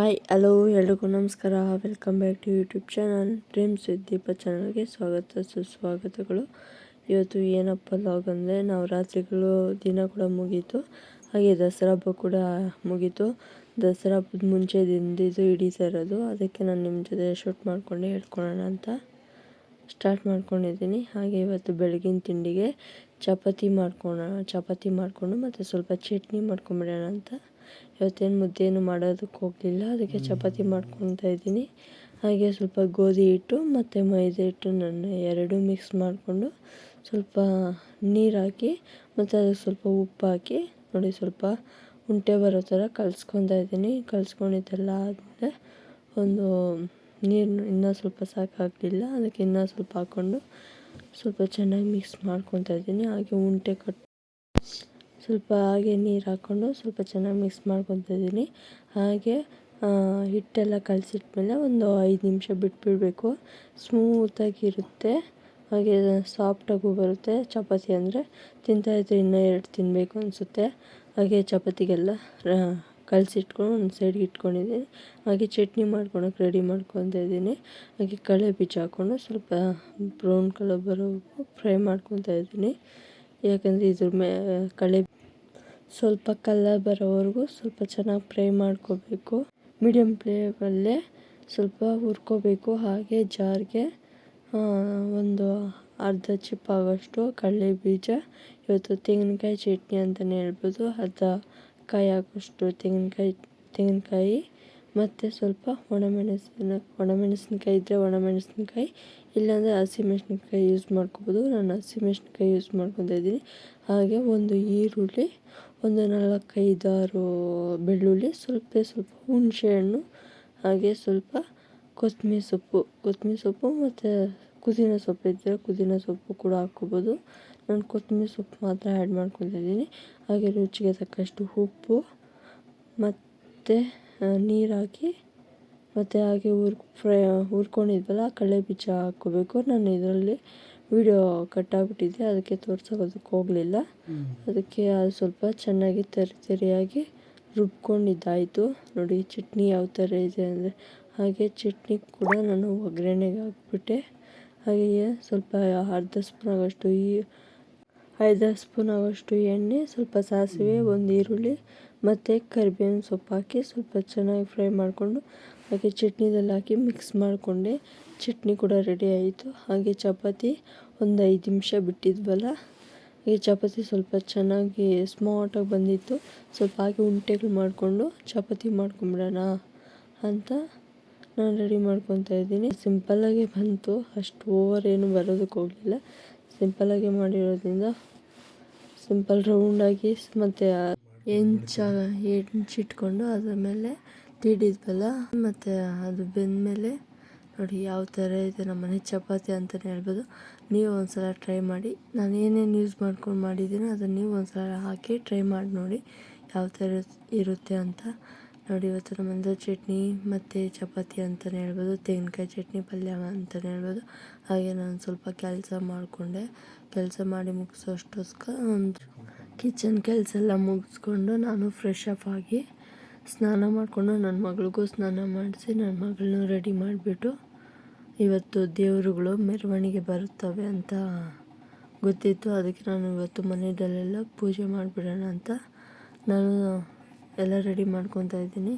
Hi, hello, ಎಲ್ರಿಗೂ ನಮಸ್ಕಾರ. Welcome back to YouTube channel. Dreams Deepa ಚಾನಲ್ಗೆ ಸ್ವಾಗತ, ಸುಸ್ವಾಗತಗಳು. ಇವತ್ತು ಏನಪ್ಪ ಲಾಗ್ ಅಂದರೆ, ನಾವು ರಾತ್ರಿಗಳು ದಿನ ಕೂಡ ಮುಗೀತು. ಹಾಗೆ ದಸರಾ ಹಬ್ಬ ಕೂಡ ಮುಗೀತು. ದಸರಾ ಹಬ್ಬದ ಮುಂಚೆ ದಿನದಿದ್ದು ಹಿಡಿತಾ ಇರೋದು. ಅದಕ್ಕೆ ನಾನು ನಿಮ್ಮ ಜೊತೆ ಶೂಟ್ ಮಾಡಿಕೊಂಡು ಹೇಳ್ಕೊಳೋಣ ಅಂತ ಸ್ಟಾರ್ಟ್ ಮಾಡ್ಕೊಂಡಿದ್ದೀನಿ. ಹಾಗೆ ಇವತ್ತು ಬೆಳಗಿನ ತಿಂಡಿಗೆ ಚಪಾತಿ ಮಾಡ್ಕೊಳ ಚಪಾತಿ ಮಾಡಿಕೊಂಡು ಮತ್ತು ಸ್ವಲ್ಪ ಚಟ್ನಿ ಮಾಡ್ಕೊಂಬಿಡೋಣ ಅಂತ. ಇವತ್ತೇನು ಏನು ಮಾಡೋದಕ್ಕೆ ಹೋಗಲಿಲ್ಲ. ಅದಕ್ಕೆ ಚಪಾತಿ ಮಾಡ್ಕೊತಾ ಇದ್ದೀನಿ. ಹಾಗೆ ಸ್ವಲ್ಪ ಗೋಧಿ ಹಿಟ್ಟು ಮತ್ತು ಮೈದಾ ಹಿಟ್ಟು ನನ್ನ ಎರಡೂ ಮಿಕ್ಸ್ ಮಾಡಿಕೊಂಡು ಸ್ವಲ್ಪ ನೀರು ಹಾಕಿ ಮತ್ತು ಅದಕ್ಕೆ ಸ್ವಲ್ಪ ಉಪ್ಪು ಹಾಕಿ ನೋಡಿ ಸ್ವಲ್ಪ ಉಂಟೆ ಬರೋ ಥರ ಕಲಿಸ್ಕೊತಾ ಇದ್ದೀನಿ. ಕಲಿಸ್ಕೊಂಡಿದ್ದೆಲ್ಲ ಆದಮೇಲೆ ಒಂದು ನೀರು ಇನ್ನೂ ಸ್ವಲ್ಪ ಸಾಕಾಗಲಿಲ್ಲ. ಅದಕ್ಕೆ ಇನ್ನೂ ಸ್ವಲ್ಪ ಹಾಕ್ಕೊಂಡು ಸ್ವಲ್ಪ ಚೆನ್ನಾಗಿ ಮಿಕ್ಸ್ ಮಾಡ್ಕೊತಾ ಇದ್ದೀನಿ. ಹಾಗೆ ಉಂಟೆ ಕಟ್ ಸ್ವಲ್ಪ ಹಾಗೆ ನೀರು ಹಾಕ್ಕೊಂಡು ಸ್ವಲ್ಪ ಚೆನ್ನಾಗಿ ಮಿಕ್ಸ್ ಮಾಡ್ಕೊತಾ ಇದ್ದೀನಿ ಹಾಗೆ ಹಿಟ್ಟೆಲ್ಲ ಕಲಸಿಟ್ಮೇಲೆ ಒಂದು ಐದು ನಿಮಿಷ ಬಿಟ್ಬಿಡಬೇಕು. ಸ್ಮೂತಾಗಿರುತ್ತೆ ಹಾಗೆ ಸಾಫ್ಟಾಗೂ ಬರುತ್ತೆ. ಚಪಾತಿ ಅಂದರೆ ತಿಂತಾಯಿದ್ರೆ ಇನ್ನೂ ಎರಡು ತಿನ್ನಬೇಕು ಅನಿಸುತ್ತೆ. ಹಾಗೆ ಚಪಾತಿಗೆಲ್ಲ ಕಲಸಿಟ್ಕೊಂಡು ಒಂದು ಸೈಡ್ಗೆ ಇಟ್ಕೊಂಡಿದ್ದೀನಿ. ಹಾಗೆ ಚಟ್ನಿ ಮಾಡ್ಕೊಳಕ್ಕೆ ರೆಡಿ ಮಾಡ್ಕೊತಾ ಇದ್ದೀನಿ ಹಾಗೆ ಕಳೆ ಬೀಜ ಹಾಕ್ಕೊಂಡು ಸ್ವಲ್ಪ ಬ್ರೌನ್ ಕಲರ್ ಬರೋ ಫ್ರೈ ಮಾಡ್ಕೊತಾ ಇದ್ದೀನಿ ಯಾಕಂದರೆ ಇದ್ರ ಮೇ ಕಳೆ ಸ್ವಲ್ಪ ಕಲ್ಲರ್ ಬರೋವರೆಗೂ ಸ್ವಲ್ಪ ಚೆನ್ನಾಗಿ ಫ್ರೈ ಮಾಡ್ಕೋಬೇಕು. ಮೀಡಿಯಮ್ ಫ್ಲೇಮಲ್ಲೇ ಸ್ವಲ್ಪ ಹುರ್ಕೋಬೇಕು. ಹಾಗೆ ಜಾರಿಗೆ ಒಂದು ಅರ್ಧ ಚಿಪ್ ಆಗೋಷ್ಟು ಕಡಲೆ ಬೀಜ, ಇವತ್ತು ತೆಂಗಿನಕಾಯಿ ಚಟ್ನಿ ಅಂತಲೇ ಹೇಳ್ಬೋದು. ಅರ್ಧ ಕಾಯಿ ಆಗೋಷ್ಟು ತೆಂಗಿನಕಾಯಿ ತೆಂಗಿನಕಾಯಿ, ಮತ್ತು ಸ್ವಲ್ಪ ಒಣಮೆಣಸಿನ, ಒಣಮೆಣಸಿನಕಾಯಿ ಇದ್ದರೆ ಒಣಮೆಣಸಿನಕಾಯಿ, ಇಲ್ಲಾಂದರೆ ಹಸಿಮೆಣ್ಸಿನ್ಕಾಯಿ ಯೂಸ್ ಮಾಡ್ಕೋಬೋದು. ನಾನು ಹಸಿಮೆಣ್ಸಿನ್ಕಾಯಿ ಯೂಸ್ ಮಾಡ್ಕೊತಾ ಇದ್ದೀನಿ. ಹಾಗೆ ಒಂದು ಈರುಳ್ಳಿ ಒಂದು ನಾಲ್ಕೈದಾರು ಬೆಳ್ಳುಳ್ಳಿ, ಸ್ವಲ್ಪ ಸ್ವಲ್ಪ ಹುಣಸೆಹಣ್ಣು, ಹಾಗೆ ಸ್ವಲ್ಪ ಕೊತ್ತಂಬ್ರಿ ಸೊಪ್ಪು. ಕೊತ್ತಂಬ್ರಿ ಸೊಪ್ಪು ಮತ್ತು ಪುದೀನ ಸೊಪ್ಪು ಇದ್ದರೆ ಕುದಿನ ಸೊಪ್ಪು ಕೂಡ ಹಾಕ್ಕೊಬೋದು. ನಾನು ಕೊತ್ತಂಬ್ರಿ ಸೊಪ್ಪು ಮಾತ್ರ ಆ್ಯಡ್ ಮಾಡ್ಕೊತಿದ್ದೀನಿ ಹಾಗೆ ರುಚಿಗೆ ತಕ್ಕಷ್ಟು ಉಪ್ಪು ಮತ್ತು ನೀರು ಹಾಕಿ ಮತ್ತು ಹಾಗೆ ಹುರ್ ಫ್ರೈ, ಹುರ್ಕೊಂಡಿದ್ವಲ್ಲ ಕಡಲೆ ಬೀಜ ಹಾಕ್ಕೋಬೇಕು. ನಾನು ಇದರಲ್ಲಿ ವಿಡಿಯೋ ಕಟ್ಟಾಗ್ಬಿಟ್ಟಿದೆ, ಅದಕ್ಕೆ ತೋರ್ಸೋದಕ್ಕೆ ಹೋಗಲಿಲ್ಲ. ಅದಕ್ಕೆ ಅದು ಸ್ವಲ್ಪ ಚೆನ್ನಾಗಿ ತರಿ ತರಿಯಾಗಿ ರುಬ್ಕೊಂಡಿದ್ದಾಯಿತು. ನೋಡಿ, ಚಟ್ನಿ ಯಾವ ಥರ ಇದೆ ಅಂದರೆ, ಹಾಗೆ ಚಟ್ನಿ ಕೂಡ ನಾನು ಒಗ್ಗರಣೆಗೆ ಹಾಕ್ಬಿಟ್ಟೆ. ಹಾಗೆಯೇ ಸ್ವಲ್ಪ ಅರ್ಧ ಸ್ಪೂನ್ ಆಗೋಷ್ಟು ಈ ಐದು ಸ್ಪೂನ್ ಆಗೋಷ್ಟು ಎಣ್ಣೆ, ಸ್ವಲ್ಪ ಸಾಸಿವೆ, ಒಂದು ಈರುಳ್ಳಿ, ಮತ್ತು ಕರಿಬೇವಿನ ಸೊಪ್ಪು ಹಾಕಿ ಸ್ವಲ್ಪ ಚೆನ್ನಾಗಿ ಫ್ರೈ ಮಾಡಿಕೊಂಡು ಹಾಗೆ ಚಟ್ನಿದಲ್ಲಿ ಹಾಕಿ ಮಿಕ್ಸ್ ಮಾಡಿಕೊಂಡೆ. ಚಟ್ನಿ ಕೂಡ ರೆಡಿ ಆಯಿತು. ಹಾಗೆ ಚಪಾತಿ ಒಂದು ಐದು ನಿಮಿಷ ಬಿಟ್ಟಿದ್ವಲ್ಲ? ಈ ಚಪಾತಿ ಸ್ವಲ್ಪ ಚೆನ್ನಾಗಿ ಸ್ಮಾರ್ಟಾಗಿ ಬಂದಿತ್ತು. ಸ್ವಲ್ಪ ಹಾಗೆ ಉಂಟೆಗಳು ಮಾಡಿಕೊಂಡು ಚಪಾತಿ ಮಾಡ್ಕೊಂಬಿಡೋಣ ಅಂತ ನಾನು ರೆಡಿ ಮಾಡ್ಕೊತಾ ಇದ್ದೀನಿ. ಸಿಂಪಲ್ಲಾಗೆ ಬಂತು. ಅಷ್ಟು ಓವರ್ ಏನು ಬರೋದಕ್ಕೆ ಹೋಗಲಿಲ್ಲ. ಸಿಂಪಲ್ಲಾಗೆ ಮಾಡಿರೋದ್ರಿಂದ ಸಿಂಪಲ್ ರೌಂಡಾಗಿ ಮತ್ತು ಹೆಂಚ ಹೆಂಚಿಟ್ಕೊಂಡು ಅದ್ರ ಮೇಲೆ ತೀಡಿದ್ವಲ್ಲ ಮತ್ತು ಅದು ಬೆಂದಮೇಲೆ ನೋಡಿ ಯಾವ ಥರ ಇದೆ ನಮ್ಮ ಮನೆ ಚಪಾತಿ ಅಂತಲೇ ಹೇಳ್ಬೋದು. ನೀವು ಒಂದ್ಸಲ ಟ್ರೈ ಮಾಡಿ. ನಾನು ಏನೇನು ಯೂಸ್ ಮಾಡ್ಕೊಂಡು ಮಾಡಿದ್ದೀನೋ ಅದನ್ನು ನೀವು ಒಂದ್ಸಲ ಹಾಕಿ ಟ್ರೈ ಮಾಡಿ ನೋಡಿ ಯಾವ ಥರ ಇರುತ್ತೆ ಅಂತ. ನೋಡಿ ಇವತ್ತು ನಮ್ಮಂದ್ರೆ ಚಟ್ನಿ ಮತ್ತು ಚಪಾತಿ ಅಂತಲೇ ಹೇಳ್ಬೋದು. ತೆಂಗಿನಕಾಯಿ ಚಟ್ನಿ, ಪಲ್ಯ ಅಂತಲೇ ಹೇಳ್ಬೋದು. ಹಾಗೆ ನಾನು ಸ್ವಲ್ಪ ಕೆಲಸ ಮಾಡಿಕೊಂಡೆ. ಕೆಲಸ ಮಾಡಿ ಮುಗಿಸೋ ಅಷ್ಟೊಸ್ಕ ಒಂದು ಕಿಚನ್ ಕೆಲಸ ಎಲ್ಲ ಮುಗಿಸ್ಕೊಂಡು ನಾನು ಫ್ರೆಶ್ ಅಪ್ ಆಗಿ ಸ್ನಾನ ಮಾಡಿಕೊಂಡು ನನ್ನ ಮಗಳಿಗೂ ಸ್ನಾನ ಮಾಡಿಸಿ ನನ್ನ ಮಗಳನ್ನೂ ರೆಡಿ ಮಾಡಿಬಿಟ್ಟು ಇವತ್ತು ದೇವರುಗಳು ಮೆರವಣಿಗೆ ಬರುತ್ತವೆ ಅಂತ ಗೊತ್ತಿತ್ತು. ಅದಕ್ಕೆ ನಾನು ಇವತ್ತು ಮನೆಯಲ್ಲೆಲ್ಲ ಪೂಜೆ ಮಾಡಿಬಿಡೋಣ ಅಂತ ನಾನು ಎಲ್ಲ ರೆಡಿ ಮಾಡ್ಕೊತಾ ಇದ್ದೀನಿ.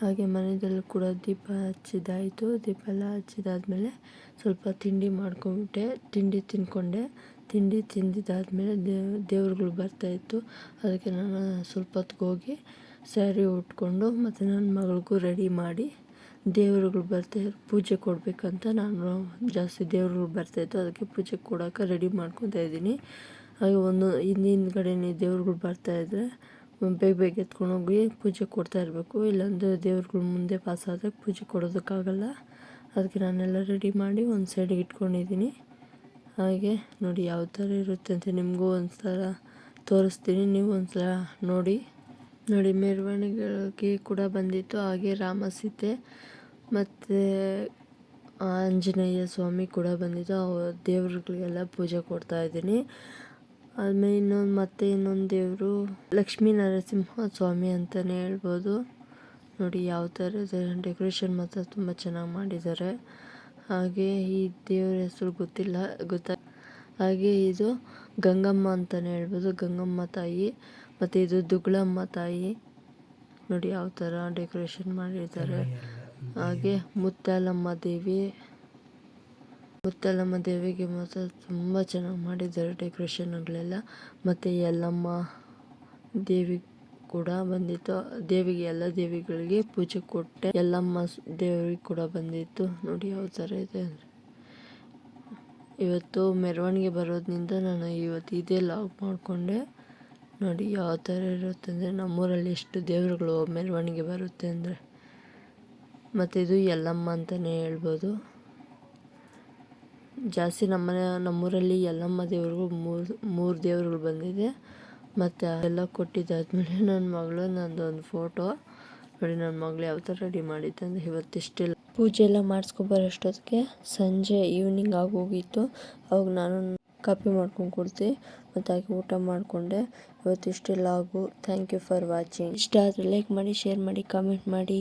ಹಾಗೆ ಮನೆಯಲ್ಲೂ ಕೂಡ ದೀಪ ಹಚ್ಚಿದ್ದಾಯಿತು. ದೀಪ ಎಲ್ಲ ಹಚ್ಚಿದಾದಮೇಲೆ ಸ್ವಲ್ಪ ತಿಂಡಿ ಮಾಡ್ಕೊಂಬಿಟ್ಟೆ. ತಿಂಡಿ ತಿಂದ್ಕೊಂಡೆ. ತಿಂಡಿ ತಿಂದಿದ್ದಾದಮೇಲೆ ದೇವ್, ದೇವ್ರುಗಳು ಬರ್ತಾಯಿತ್ತು ಅದಕ್ಕೆ ನಾನು ಸ್ವಲ್ಪ ಹೊತ್ತಿಗೆ ಹೋಗಿ ಸ್ಯಾರಿ ಉಟ್ಕೊಂಡು ಮತ್ತು ನನ್ನ ಮಗಳಿಗೂ ರೆಡಿ ಮಾಡಿ ದೇವರುಗಳು ಬರ್ತಾ ಪೂಜೆ ಕೊಡಬೇಕಂತ ನಾನು ಜಾಸ್ತಿ ದೇವರುಗಳು ಬರ್ತಾಯಿತ್ತು ಅದಕ್ಕೆ ಪೂಜೆ ಕೊಡೋಕೆ ರೆಡಿ ಮಾಡ್ಕೊತಾ ಇದ್ದೀನಿ. ಹಾಗೆ ಒಂದು ಹಿಂದಿಂದ್ಗಡೆನೇ ದೇವ್ರುಗಳು ಬರ್ತಾಯಿದ್ರೆ ಬೇಗ ಬೇಗ ಎತ್ಕೊಂಡು ಹೋಗಿ ಪೂಜೆ ಕೊಡ್ತಾ ಇರಬೇಕು. ಇಲ್ಲಾಂದರೆ ದೇವ್ರುಗಳು ಮುಂದೆ ಪಾಸ್ ಆದರೆ ಪೂಜೆ ಕೊಡೋದಕ್ಕಾಗಲ್ಲ. ಅದಕ್ಕೆ ನಾನೆಲ್ಲ ರೆಡಿ ಮಾಡಿ ಒಂದು ಸೈಡಿಗೆ ಇಟ್ಕೊಂಡಿದ್ದೀನಿ. ಹಾಗೆ ನೋಡಿ ಯಾವ ಥರ ಇರುತ್ತೆ ಅಂತ ನಿಮಗೂ ಒಂದು ಸಲ ತೋರಿಸ್ತೀನಿ. ನೀವು ಒಂದು ಸಲ ನೋಡಿ. ನೋಡಿ ಮೆರವಣಿಗೆಗಳಿಗೆ ಕೂಡ ಬಂದಿತ್ತು. ಹಾಗೆ ರಾಮ ಸೀತೆ ಮತ್ತು ಆಂಜನೇಯ ಸ್ವಾಮಿ ಕೂಡ ಬಂದಿತ್ತು ಅವ ದೇವ್ರುಗಳಿಗೆಲ್ಲ ಪೂಜೆ ಕೊಡ್ತಾ ಇದ್ದೀನಿ. ಆಮೇಲೆ ಇನ್ನೊಂದು, ಮತ್ತೆ ಇನ್ನೊಂದು ದೇವರು ಲಕ್ಷ್ಮೀ ನರಸಿಂಹ ಸ್ವಾಮಿ ಅಂತಲೇ ಹೇಳ್ಬೋದು. ನೋಡಿ, ಯಾವ ಥರ ಡೆಕೋರೇಷನ್ ಮಾತ್ರ ತುಂಬ ಚೆನ್ನಾಗಿ ಮಾಡಿದ್ದಾರೆ. ಹಾಗೆ ಈ ದೇವರ ಹೆಸರು ಗೊತ್ತಿಲ್ಲ, ಗೊತ್ತಾ? ಹಾಗೆ ಇದು ಗಂಗಮ್ಮ ಅಂತಲೇ ಹೇಳ್ಬೋದು. ಗಂಗಮ್ಮ ತಾಯಿ. ಮತ್ತು ಇದು ದುಗ್ಳಮ್ಮ ತಾಯಿ. ನೋಡಿ ಯಾವ ಥರ ಡೆಕೋರೇಷನ್ ಮಾಡಿದ್ದಾರೆ. ಹಾಗೆ ಮುತ್ತಾಲಮ್ಮ ದೇವಿ. ಮುತ್ತಾಲಮ್ಮ ದೇವಿಗೆ ಮಾತ್ರ ತುಂಬ ಚೆನ್ನಾಗಿ ಮಾಡಿದ್ದಾರೆ ಡೆಕೋರೇಷನ್ಗಳೆಲ್ಲ ಮತ್ತು ಯಲ್ಲಮ್ಮ ದೇವಿ ಕೂಡ ಬಂದಿತ್ತು. ದೇವಿಗೆ ಎಲ್ಲ ದೇವಿಗಳಿಗೆ ಪೂಜೆ ಕೊಟ್ಟೆ. ಯಲ್ಲಮ್ಮ ದೇವಿಗೆ ಕೂಡ ಬಂದಿತ್ತು. ನೋಡಿ ಯಾವ ಥರ ಇದೆ ಅಂದರೆ. ಇವತ್ತು ಮೆರವಣಿಗೆ ಬರೋದ್ರಿಂದ ನಾನು ಇವತ್ತು ಇದೇ ಲಾಗ್ ಮಾಡಿಕೊಂಡೆ. ನೋಡಿ ಯಾವ ಥರ ಇರುತ್ತೆ ಅಂದರೆ ನಮ್ಮೂರಲ್ಲಿ ಎಷ್ಟು ದೇವರುಗಳು ಮೆರವಣಿಗೆ ಬರುತ್ತೆ ಅಂದರೆ ಮತ್ತು ಇದು ಯಲ್ಲಮ್ಮ ಅಂತಲೇ ಹೇಳ್ಬೋದು. ಜಾಸ್ತಿ ನಮ್ಮ ನಮ್ಮೂರಲ್ಲಿ ಯಲ್ಲಮ್ಮ ದೇವ್ರಿಗೂ ಮೂರು ಮೂರು ದೇವ್ರುಗಳು ಬಂದಿದೆ. ಮತ್ತು ಎಲ್ಲ ಕೊಟ್ಟಿದ್ದಾದ್ಮೇಲೆ ನನ್ನ ಮಗಳು ನಂದೊಂದು ಫೋಟೋ. ನೋಡಿ ನನ್ನ ಮಗಳು ಯಾವ ಥರ ರೆಡಿ ಮಾಡಿದ್ದೆ ಅಂದರೆ ಇವತ್ತಿಷ್ಟೆಲ್ಲ. ಪೂಜೆ ಎಲ್ಲ ಮಾಡಿಸ್ಕೊಬರೋಷ್ಟೊತ್ತಿಗೆ ಸಂಜೆ ಈವ್ನಿಂಗ್ ಆಗೋಗಿತ್ತು ಅವಾಗ ನಾನು ಕಾಪಿ ಮಾಡ್ಕೊಂಡು ಕೊಡ್ತೆ. ಮತ್ತು ಹಾಗೆ ಊಟ ಮಾಡಿಕೊಂಡೆ. ಇವತ್ತು ಇಷ್ಟೆಲ್ಲ ಆಗು. ಥ್ಯಾಂಕ್ ಯು ಫಾರ್ ವಾಚಿಂಗ್ ಇಷ್ಟ ಆದರೆ ಲೈಕ್ ಮಾಡಿ ಶೇರ್ ಮಾಡಿ ಕಾಮೆಂಟ್ ಮಾಡಿ.